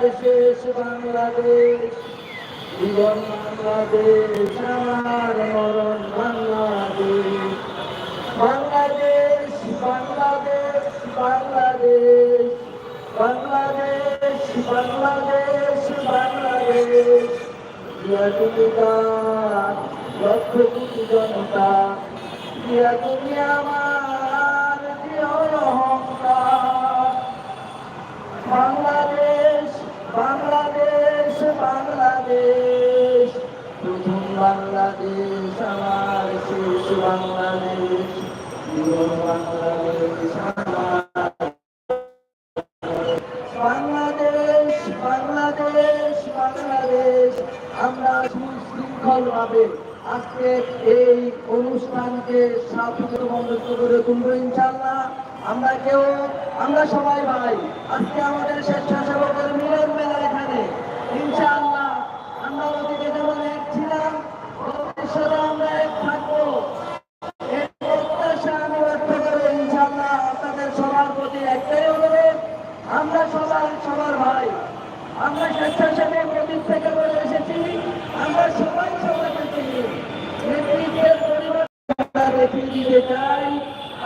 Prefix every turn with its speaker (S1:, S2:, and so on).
S1: শেষ বাংলাদেশ জীবন বাংলাদেশ আমার মরণ বাংলাদেশ বাংলাদেশ বাংলাদেশ বাংলাদেশ বাংলাদেশ বাংলাদেশ বাংলাদেশ লক্ষ কোটি জনতা বাংলাদেশ বাংলাদেশ বাংলাদেশ। প্রথম বাংলাদেশ, আমার শেষ বাংলাদেশ। বাংলাদেশ বাংলাদেশ বাংলাদেশ বাংলাদেশ। আমরা সুশৃঙ্খল ভাবে আজকে এই অনুষ্ঠানকে সাফল্য মন্দির করে তুলবো ইনশাল্লাহ আমরা কেউ, আমরা সবাই ভাই, আজকে আমাদের স্বেচ্ছাসেবকের একটাই অনুরোধ, আমরা সবার সবার ভাই, আমরা স্বেচ্ছাসেবী প্রতীক থেকে বলে এসেছি, আমরা সবাই সবাইকে চিনি। নেতৃত্বের পরিবার রেখে দিতে চাই।